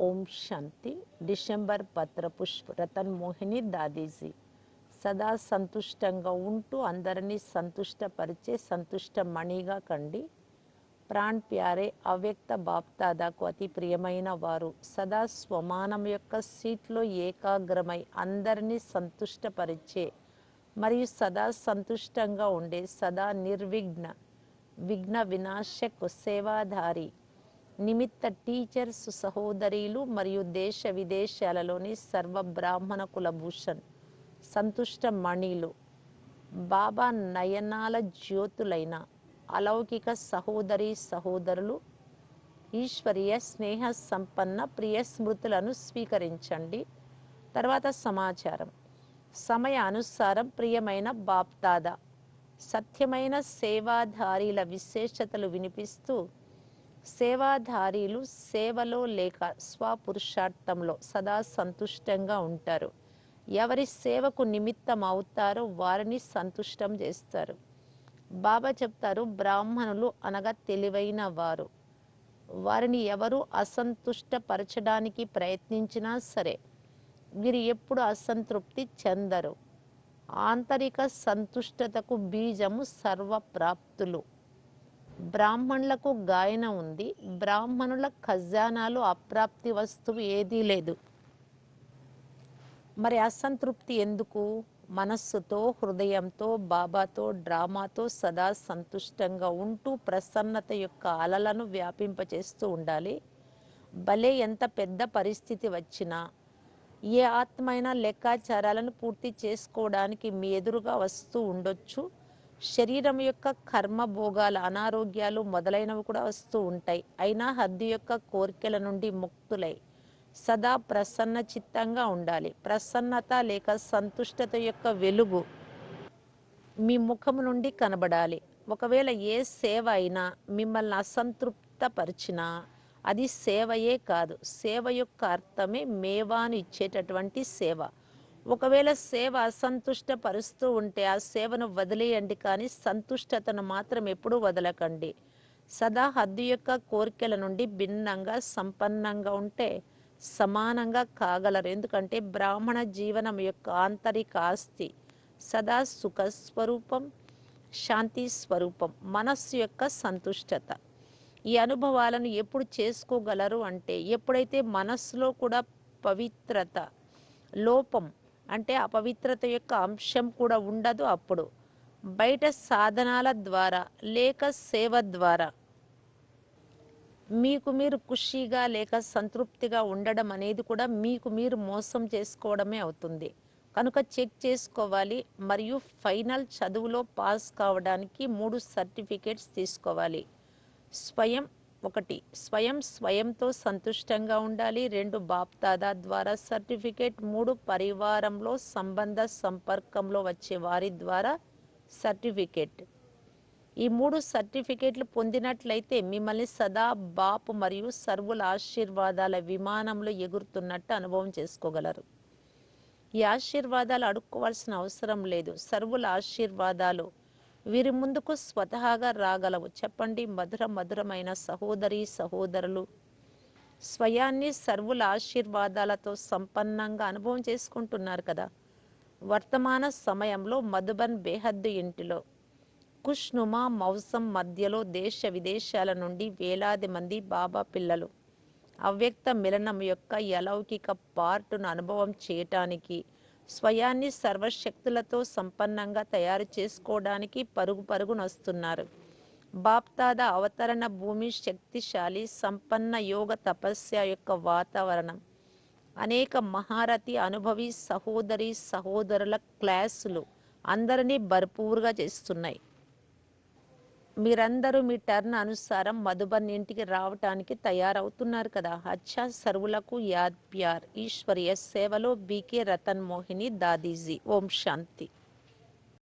ఓం శాంతి. డిసెంబర్ పత్ర పుష్ప రతన్ మోహిని దాదీజీ. సదా సంతుష్టంగా ఉంటూ అందరినీ సంతుష్టపరిచే సంతుష్ట మణిగా కండి. ప్రాణ్ ప్యారే అవ్యక్త బాప్తాదాకు అతి ప్రియమైన వారు. సదా స్వమానం యొక్క సీట్లో ఏకాగ్రమై అందరినీ సంతుష్టపరిచే మరియు సదా సంతుష్టంగా ఉండే సదా నిర్విఘ్న విఘ్న వినాశకు సేవాధారి నిమిత్త టీచర్స్ సహోదరీలు మరియు దేశ విదేశాలలోని సర్వ బ్రాహ్మణ కులభూషణ్ సంతుష్ట మణిలు బాబా నయనాల జ్యోతులైన అలౌకిక సహోదరి సహోదరులు ఈశ్వరీయ స్నేహ సంపన్న ప్రియ స్మృతులను స్వీకరించండి. తర్వాత సమాచారం. సమయ అనుసారం ప్రియమైన బాప్దాదా సత్యమైన సేవాధారీల విశేషతలు వినిపిస్తూ సేవాధారీలు సేవలో లేక స్వపురుషార్థంలో సదా సంతుష్టంగా ఉంటారు. ఎవరి సేవకు నిమిత్తం అవుతారో వారిని సంతుష్టం చేస్తారు. బాబా చెప్తారు బ్రాహ్మణులు అనగా తెలివైన వారు. వారిని ఎవరు అసంతుష్టపరచడానికి ప్రయత్నించినా సరే వీరు ఎప్పుడు అసంతృప్తి చెందరు. ఆంతరిక సంతుష్టతకు బీజము సర్వప్రాప్తులు. బ్రాహ్మణులకు గాయన ఉంది. బ్రాహ్మణుల ఖజానాలు అప్రాప్తి వస్తువు ఏదీ లేదు. మరి అసంతృప్తి ఎందుకు? మనస్సుతో హృదయంతో బాబాతో డ్రామాతో సదా సంతుష్టంగా ఉంటూ ప్రసన్నత యొక్క అలలను వ్యాపింపచేస్తూ ఉండాలి. భలే ఎంత పెద్ద పరిస్థితి వచ్చినా ఏ ఆత్మైనా లెక్కాచారాలను పూర్తి చేసుకోవడానికి మీ ఎదురుగా వస్తూ ఉండొచ్చు. శరీరం యొక్క కర్మ భోగాల అనారోగ్యాలు మొదలైనవి కూడా వస్తూ ఉంటాయి. అయినా హద్దు యొక్క కోరికల నుండి ముక్తులై సదా ప్రసన్న చిత్తంగా ఉండాలి. ప్రసన్నత లేక సంతుష్టత యొక్క వెలుగు మీ ముఖం నుండి కనబడాలి. ఒకవేళ ఏ సేవ అయినా మిమ్మల్ని అసంతృప్తపరిచినా అది సేవయే కాదు. సేవ యొక్క అర్థమే మేవాను ఇచ్చేటటువంటి సేవ. ఒకవేళ సేవ అసంతుష్ట పరుస్తూ ఉంటే ఆ సేవను వదిలేయండి కానీ సంతుష్టతను మాత్రం ఎప్పుడూ వదలకండి. సదా హద్దు యొక్క కోరికల నుండి భిన్నంగా సంపన్నంగా ఉంటే సమానంగా కాగలరు. ఎందుకంటే బ్రాహ్మణ జీవనం యొక్క ఆంతరిక ఆస్తి సదా సుఖ స్వరూపం శాంతి స్వరూపం మనస్సు యొక్క సంతుష్టత. ఈ అనుభవాలను ఎప్పుడు చేసుకోగలరు అంటే ఎప్పుడైతే మనస్సులో కూడా పవిత్రత లోపం అంటే అపవిత్రత యొక్క అంశం కూడా ఉండదు అప్పుడు. బయట సాధనాల ద్వారా లేక సేవ ద్వారా. మీకు మీరు ఖుషీగా లేక సంతృప్తిగా ఉండడం అనేది కూడా మీకు మీరు మోసం చేసుకోవడమే అవుతుంది. కనుక చెక్ చేసుకోవాలి మరియు ఫైనల్ చదువులో పాస్ కావడానికి మూడు సర్టిఫికేట్స్ తీసుకోవాలి. స్వయం ఒకటి స్వయం స్వయంతో సంతుష్టంగా ఉండాలి. రెండు బాప్దాదా ద్వారా సర్టిఫికేట్. మూడు పరివారంలో సంబంధ సంపర్కంలో వచ్చే వారి ద్వారా సర్టిఫికేట్. ఈ మూడు సర్టిఫికేట్లు పొందినట్లయితే మిమ్మల్ని సదా బాపు మరియు సర్వుల ఆశీర్వాదాల విమానంలో ఎగురుతున్నట్టు అనుభవం చేసుకోగలరు. ఈ ఆశీర్వాదాలు అడుక్కోవాల్సిన అవసరం లేదు. సర్వుల ఆశీర్వాదాలు వీరి ముందుకు స్వతహాగా రాగలవు. చెప్పండి మధుర మధురమైన సహోదరి సహోదరులు. స్వయాన్ని సర్వుల ఆశీర్వాదాలతో సంపన్నంగా అనుభవం చేసుకుంటున్నారు కదా. వర్తమాన సమయంలో మధుబన్ బేహద్దు ఇంటిలో. కుష్నుమా మౌసం మధ్యలో దేశ విదేశాల నుండి వేలాది మంది బాబా పిల్లలు. అవ్యక్త మిలనం యొక్క అలౌకిక పార్టును అనుభవం చేయటానికి స్వయాన్ని సర్వశక్తులతో సంపన్నంగా తయారు చేసుకోవడానికి పరుగు పరుగునొస్తున్నారు. బాప్తాద అవతరణ భూమి శక్తిశాలి సంపన్న యోగ తపస్య యొక్క వాతావరణం. అనేక మహారథి అనుభవి సహోదరి సహోదరుల క్లాసులు అందరినీ భర్పూరుగా చేస్తున్నాయి. మీరందరూ మీ టర్న్ అనుసారం మధుబన్ ఇంటికి రావటానికి తయారవుతున్నారు కదా. అచ్చా సర్వులకు యాద్ ప్యార్ ఈశ్వరీయ సేవలో బీకే రతన్ మోహిని దాదీజీ. ఓం శాంతి.